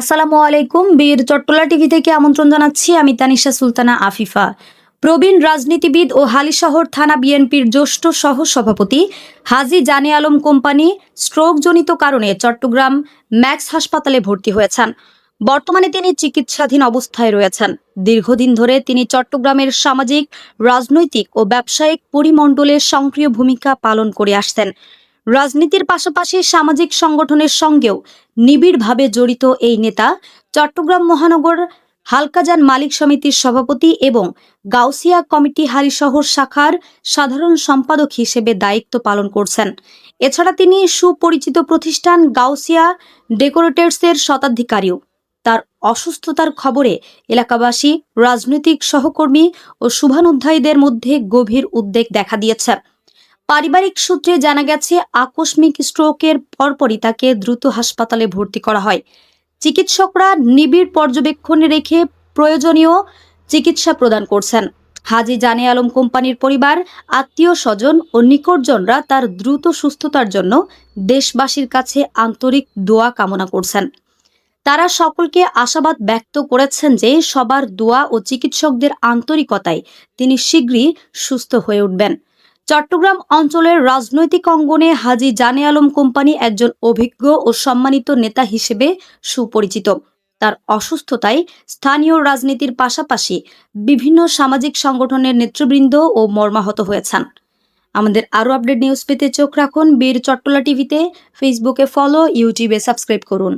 আসসালামু আলাইকুম। বীর চট্টলা টিভি থেকে আমন্ত্রণ জানাচ্ছি আমি তানিশা সুলতানা আফিফা। প্রবীণ রাজনীতিবিদ ও হালিশহর থানা বিএনপির জ্যেষ্ঠ সহ সভাপতি হাজি জানে আলম কোম্পানি স্ট্রোকজনিত কারণে চট্টগ্রাম ম্যাক্স হাসপাতালে ভর্তি হয়েছেন। বর্তমানে তিনি চিকিৎসাধীন অবস্থায় রয়েছেন। দীর্ঘদিন ধরে তিনি চট্টগ্রামের সামাজিক, রাজনৈতিক ও ব্যবসায়িক পরিমণ্ডলে সক্রিয় ভূমিকা পালন করে আসছেন। রাজনীতির পাশাপাশি সামাজিক সংগঠনের সঙ্গেও নিবিড়ভাবে জড়িত এই নেতা চট্টগ্রাম মহানগর হালকাজান মালিক সমিতির সভাপতি এবং গাউসিয়া কমিটি হালিশহর শাখার সাধারণ সম্পাদক হিসেবে দায়িত্ব পালন করছেন। এছাড়া তিনি সুপরিচিত প্রতিষ্ঠান গাউসিয়া ডেকোরেটরসের শতাধিকারীও। তার অসুস্থতার খবরে এলাকাবাসী, রাজনৈতিক সহকর্মী ও শুভানুধ্যায়ীদের মধ্যে গভীর উদ্বেগ দেখা দিয়েছে। পারিবারিক সূত্রে জানা গেছে, আকস্মিক স্ট্রোকের পরপরই তাকে দ্রুত হাসপাতালে ভর্তি করা হয়। চিকিৎসকরা নিবিড় পর্যবেক্ষণে রেখে প্রয়োজনীয় চিকিৎসা প্রদান করছেন। হাজি জানে আলম কোম্পানির পরিবার, আত্মীয় স্বজন ও নিকটজনরা তার দ্রুত সুস্থতার জন্য দেশবাসীর কাছে আন্তরিক দোয়া কামনা করছেন। তারা সকলকে আশাবাদ ব্যক্ত করেছেন যে সবার দোয়া ও চিকিৎসকদের আন্তরিকতায় তিনি শীঘ্রই সুস্থ হয়ে উঠবেন। চট্টগ্রাম অঞ্চলের রাজনৈতিক অঙ্গনে হাজি জানে আলম কোম্পানি একজন অভিজ্ঞ ও সম্মানিত নেতা হিসেবে সুপরিচিত। তার অসুস্থতায় স্থানীয় রাজনীতির পাশাপাশি বিভিন্ন সামাজিক সংগঠনের নেতৃবৃন্দ ও মর্মাহত হয়েছেন। আমাদের আরও আপডেট নিউজ পেতে চোখ রাখুন বীর চট্টলা টিভিতে, ফেসবুকে ফলো, ইউটিউবে সাবস্ক্রাইব করুন।